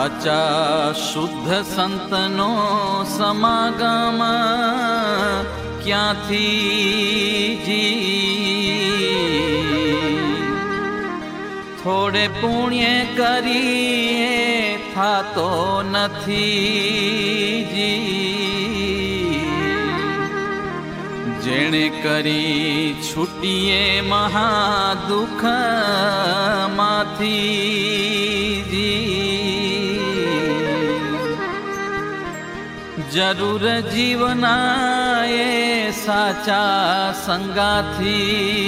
સાચા શુદ્ધ સંતનો સમાગમ ક્યાંથી જી થોડે પુણ્ય કરીએ થાતો નથી જી જેણે કરી છૂટીએ મહા મહાદુઃખમાંથી જરૂર જીવનાએ સાચા સંગાથી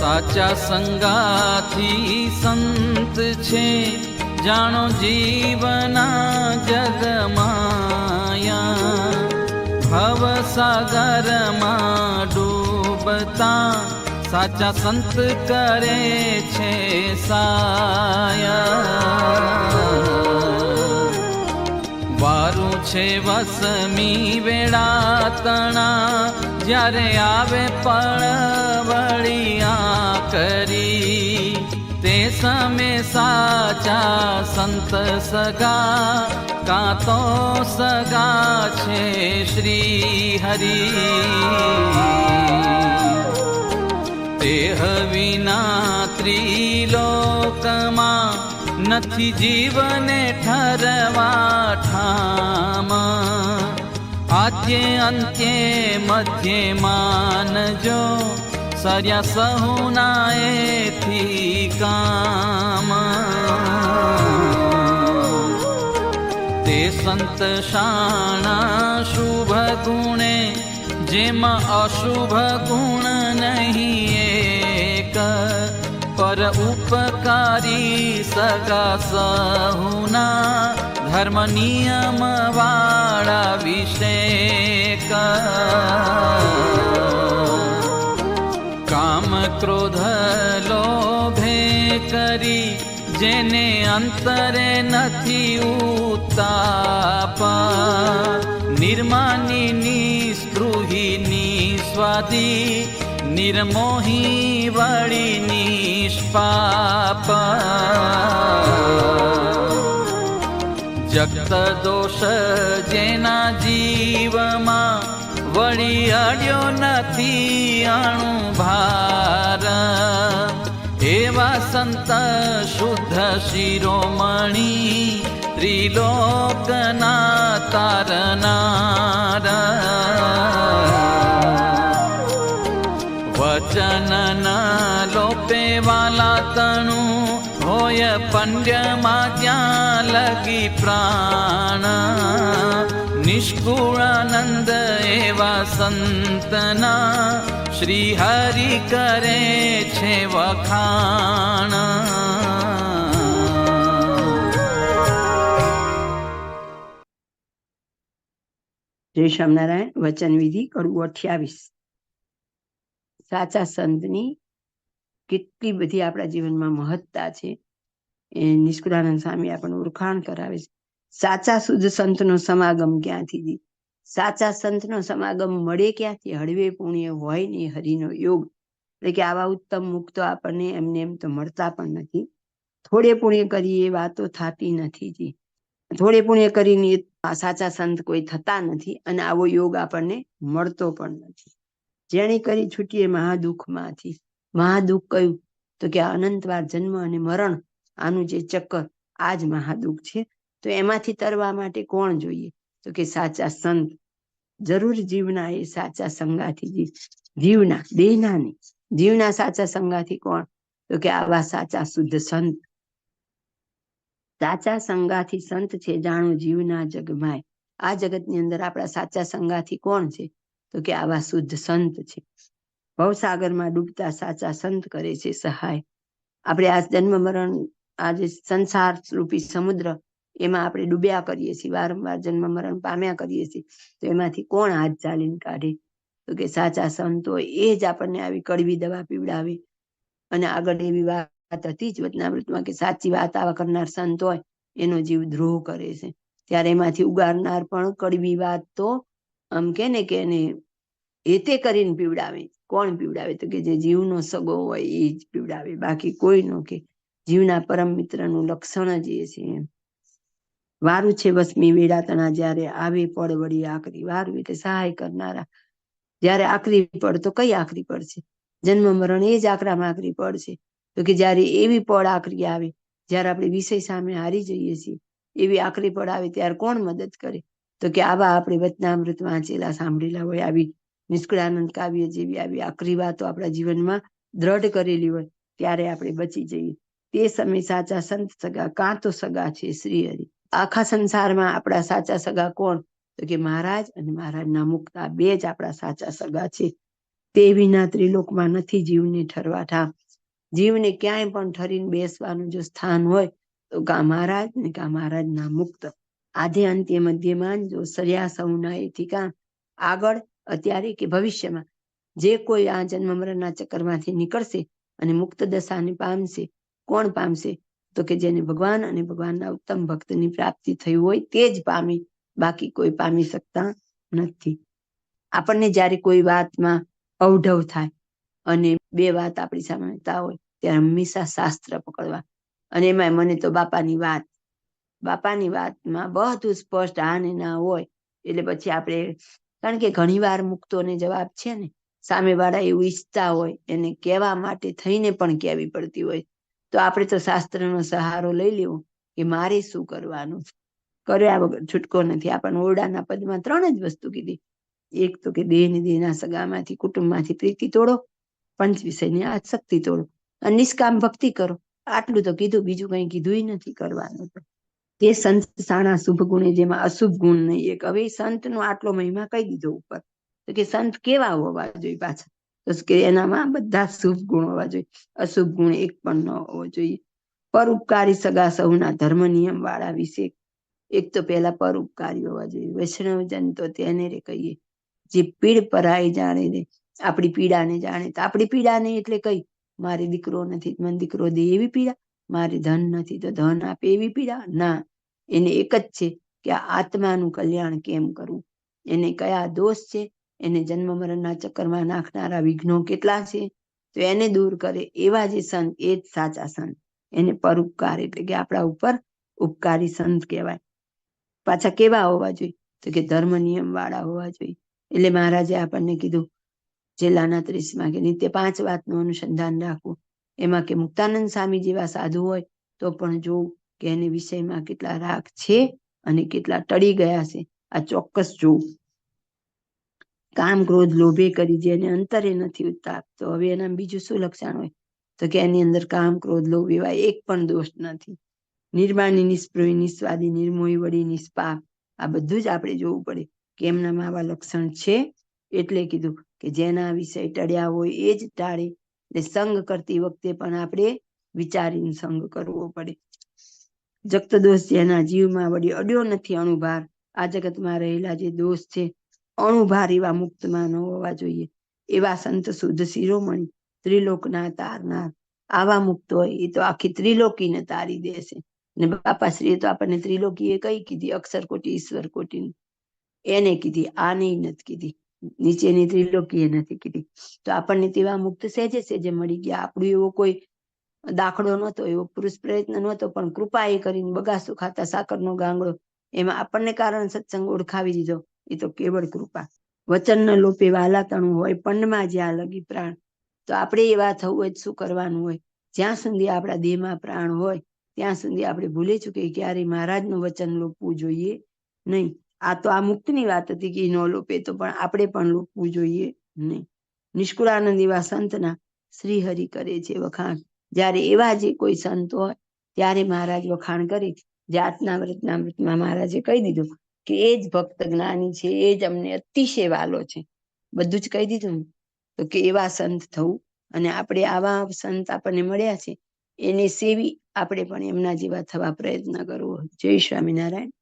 સાચા સંગાથી સંત છે જાણો જીવના જગમાયા ભવ સાગરમાં ડૂબતા સાચા સંત કરે છે સાયા. વારું છે વસમી વેળા તણા. જ્યારે આવે પળવળિયા કરી, તે સમે સાચા સંત સગા, કાં તો સગા છે શ્રી હરી. દેહ વિના ત્રિલોકમાં નથી જીવને ઠરવા ઠામ. આદ્ય અંત્યે મધ્ય માનજો, સર્યા સહુના એથી કામ. તે સંત શાણા શુભ ગુણે, જેમાં અશુભ ગુણ નહીં પર ઉપકારી સગા સહુના ધર્મ નિયમ વાળા વિષેક કામ ક્રોધ લોભે કરી જેને અંતરે નથી ઉતાપ નિર્માની નિસ્પૃહી નિસ્વાદી નિર્મોહી વળી નિષ્પાપ જગત દોષ જેના જીવમાં વળી અડ્યો નથી અણુ ભાર એવા સંત શુદ્ધ શિરોમણી ત્રિલોકના તારનાર વાલા તણું હોય પંડ્યમાં ત્યાં લગી પ્રાણ. નિષ્કુળાનંદ એવા સંતના શ્રી હરિ કરે છે વખાણ. જય સ્વામિનારાયણ. વચન વિધિ કડવું અઠ્યાવીસ. સાચા સંતની કેટલી બધી આપણા જીવનમાં મહત્તા છે. એ નિષ્કુળાનંદ સ્વામી આપણને ઓળખાણ કરાવે છે. સાચા શુદ્ધ સંતનો સમાગમ ક્યાંથી સાચા સંતનો સમાગમ મળે ક્યાંથી? હળવે પુણ્ય હોય ને હરિનો યોગ. એટલે કે આવા ઉત્તમ મુક્તો આપણને એમને એમ તો મળતા પણ નથી. થોડે પુણ્ય કરીએ એ વાતો થતી નથી જી થોડે પુણ્ય કરીને સાચા સંત કોઈ થતા નથી અને આવો યોગ આપણને મળતો પણ નથી. જેણે કરી છૂટીએ મહાદુઃખમાંથી. મહાદુઃખ કયું તો કે અનંતવાર જન્મ અને મરણ આનું જે ચક્કર આ જ મહાદુઃખ છે, તો એમાંથી તરવા માટે કોણ જોઈએ? તો કે સાચા સંત જરૂર જીવના એ સાચા સંગાથી જીવના દેહના નહીં જીવના સાચા સંગાથી કોણ? તો કે આવા સાચા શુદ્ધ સંત. સાચા સંગાથી સંત છે જાણો જીવના જગમાય. આ જગતની અંદર આપણા સાચા સંગાથી કોણ છે? તો કે આવા શુદ્ધ સંત છે. ભવસાગરમાં ડૂબતા સાચા સંત કરે છે સહાય. આપણે આ જન્મ મરણ, આ જે સંસાર રૂપી સમુદ્ર, એમાં આપણે ડૂબ્યા કરીએ છીએ, વારંવાર જન્મ મરણ પામ્યા કરીએ છીએ, તો એમાંથી કોણ હાથ ચાલીને કાઢે? તો કે સાચા સંતો એ જ આપણને આવી કડવી દવા પીવડાવે. અને આગળ એવી વાત હતી જ વચનામૃતમાં કે સાચી વાત આવા કરનાર સંત હોય, એનો જીવ દ્રોહ કરે છે. ત્યારે એમાંથી ઉગારનાર પણ કડવી વાત તો આમ કે ને કે એને હેતે કરીને પીવડાવે. કોણ પીવડાવે? તો કે જે જીવનો સગો હોય એ જ પીવડાવે. બાકી કોઈ નો કે. જીવના પરમ મિત્રનું લક્ષણ જ એ છે વારું છે વસમી વેડાતણા જ્યારે આવે પડ વળી આકરી. વારું એટલે સહાય કરનારા. જ્યારે આકરી પડ તો કઈ આકરી પડ છે? જન્મ મરણ એ જ આકરામાં આકરી પડ છે. તો કે જ્યારે એવી પડ આકરી આવે, જ્યારે આપણે વિષય સામે હારી જઈએ છીએ, એવી આકરી પડ આવે, ત્યારે કોણ મદદ કરે? તો કે આવા આપણે વચનામૃત વાંચેલા, સાંભળેલા હોય, આવી નિષ્કળાનંદ કાવ્ય જેવી આવી આકરી વાતો આપણા જીવનમાં દ્રઢ કરેલી હોય, ત્યારે આપણે બચી જઈએ. તે સમય સાચા સંત સગા કાં તો સગા છે શ્રી હરિ. આખા સંસારમાં આપણા સાચા સગા કોણ? તો કે મહારાજ અને મહારાજના મુક્ત બે જ આપણા સાચા સગા છે. તે વિના ત્રિલોકમાં નથી જીવને ઠરવા ઠા જીવને ક્યાંય પણ ઠરીને બેસવાનું જો સ્થાન હોય, તો કા મહારાજ ને કા મહારાજના મુક્ત. આધે અંત્ય મધ્યમાં જો સર્યા સૌના એથી કા આગળ અત્યારે કે ભવિષ્યમાં જે કોઈ આ જન્મ મરણના ચક્કરમાંથી નીકળશે અને મુક્ત દશાને પામશે, કોણ પામશે? તો કે જેને ભગવાન અને ભગવાનના ઉત્તમ ભક્તની પ્રાપ્તિ થઈ હોય તે જ પામે, બાકી કોઈ પામી શકતા નથી. આપણને જ્યારે કોઈ વાતમાં અવઢવ થાય અને બે વાત આપણી સામે હોય, ત્યારે હંમેશા શાસ્ત્ર પકડવા. અને એમાં મને તો બાપાની વાત, બાપાની વાતમાં બધું સ્પષ્ટ હા ને ના હોય, એટલે પછી આપણે કારણ કે ઘણી વાર મુક્તોને જવાબ છે ને, સામેવાળા એવું ઈચ્છતા હોય, એને કહેવા માટે થઈને પણ કહેવી પડતી હોય. તો આપણે તો શાસ્ત્રનો સહારો લઈ લેવો કે મારે શું કરવાનું કર્યા વગર છૂટકો નથી. આપણને ઓરડાના પદમાં ત્રણ જ વસ્તુ કીધી. એક તો કે દેહ ને દેહના સગામાંથી, કુટુંબમાંથી પ્રીતિ તોડો પંચ વિષયની આસક્તિ તોડો. અને નિષ્કામ ભક્તિ કરો. આટલું તો કીધું, બીજું કઈ કીધું નથી કરવાનું. તો સંત સાણા શુભ ગુણે જેમાં અશુભ ગુણ નહીં એક. હવે સંતનો આટલો મહિમા કહી દીધો ઉપર? તો કે સંત કેવા હોવા જોઈએ પાછા? તો કે એનામાં બધા શુભ ગુણ હોવા જોઈએ. અશુભ ગુણ એક પણ ન હોવો જોઈએ. પરોપકારી સગા સૌના ધર્મ નિયમ વાળા વિશે એક તો પહેલા પરોપકારી હોવા જોઈએ. વૈષ્ણવજન તો તેને રે કહીએ. જે પીડ પરાય જાણે ને આપણી પીડાને જાણે. તો આપણી પીડાને એટલે કઈ? મારે દીકરો નથી, મને દીકરો દે એવી પીડા? મારે ધન નથી, તો ધન આપે એવી પીડા? ના. એને એક જ છે કે આત્માનું કલ્યાણ કેમ કરવું એને કયા દોષ છે? એને જન્મ મરણના ચક્કરમાં નાખનારા વિઘ્નો કેટલા છે? તો એને દૂર કરે એવા જે સંત, એ જ સાચા સંત. એને પરોપકાર એટલે કે આપણા ઉપર ઉપકારી સંત કહેવાય. પાછા કેવા હોવા જોઈએ? તો કે ધર્મ નિયમ વાળા હોવા જોઈએ. એટલે મહારાજે આપણને કીધું છેલ્લાના ત્રીસમાં કે નિત્ય પાંચ વાતનું અનુસંધાન રાખવું. એમાં કે મુક્તાનંદ સ્વામી જેવા સાધુ હોય તો પણ જોવું કે એને વિષયમાં કેટલા રાગ છે અને કેટલા ટળી ગયા છે. આ ચોક્કસ જોવું કામ, ક્રોધ, લોભે કરી જેને અંતરે નથી ઉતાર તો હવે એના બીજું શું લક્ષણ હોય? તો કે એની અંદર કામ, ક્રોધ, લોભ એવા એક પણ દોષ નથી. નિર્માણી નિષ્પ્રવી નિસ્વાદી, નિર્મોહી, વળી, નિષ્પાપ. આ બધું જ આપણે જોવું પડે કે એમનામાં આવા લક્ષણ છે. એટલે કીધું કે જેના વિષય ટળ્યા હોય એ જ ટાળે. એટલે સંગ કરતી વખતે પણ આપણે વિચારીને સંગ કરવો પડે. જગત દોષ જેના જીવમાં વળી અડ્યો નથી અણુભાર. આ જગતમાં રહેલા જે દોષ છે, અણુભાર એવા મુક્તમાં ન હોવા જોઈએ. એવા સંત શુદ્ધ શિરોમણી ત્રિલોકના તારનાર. આવા મુક્ત હોય એ તો આખી ત્રિલોકીને તારી દેશે. ને બાપા શ્રીએ તો આપણને ત્રિલોકી એ કઈ કીધી? અક્ષર કોટી, ઈશ્વર કોટી. એને કીધી, આને નથી કીધી. નીચેની ત્રિલોકી એ નથી કીધી. તો આપણને તેવા મુક્ત સહેજે સહેજે મળી ગયા. આપણું એવો કોઈ દાખલો નહોતો, એવો પુરુષ પ્રયત્ન નહોતો, પણ કૃપા એ કરીને બગાસું ખાતા સાકરનો ગાંગડો એમાં આપણને કારણ સત્સંગ ઓળખાવી દીધો. એ તો કેવળ કૃપા. વચન લોપે વાલાતણું હોય પણમાં જ્યાં લગી પ્રાણ. તો આપણે એવા થવું હોય શું કરવાનું હોય? જ્યાં સુધી આપણા દેહમાં પ્રાણ હોય, ત્યાં સુધી આપણે ભૂલી ચૂકે ક્યારે મહારાજનું વચન લોપવું જોઈએ નહીં. આ તો આ મુક્તની વાત હતી કે ન લોપે તો પણ આપણે પણ લોપવું જોઈએ નહીં. નિષ્કુળાનંદ એવા સંતના શ્રી હરિ કરે છે વખાણ. જ્યારે એવા જે કોઈ સંત હોય, ત્યારે મહારાજ વખાણ કરી જાતના વ્રતના વ્રતમાં મહારાજે કહી દીધું કે એ જ ભક્ત જ્ઞાની છે, એ જ અમને અતિશય વાલો છે. બધું જ કહી દીધું તો કે એવા સંત થવું અને આપણે આવા સંત આપણને મળ્યા છે, એને સેવી આપણે પણ એમના જેવા થવા પ્રયત્ન કરવો. જય સ્વામિનારાયણ.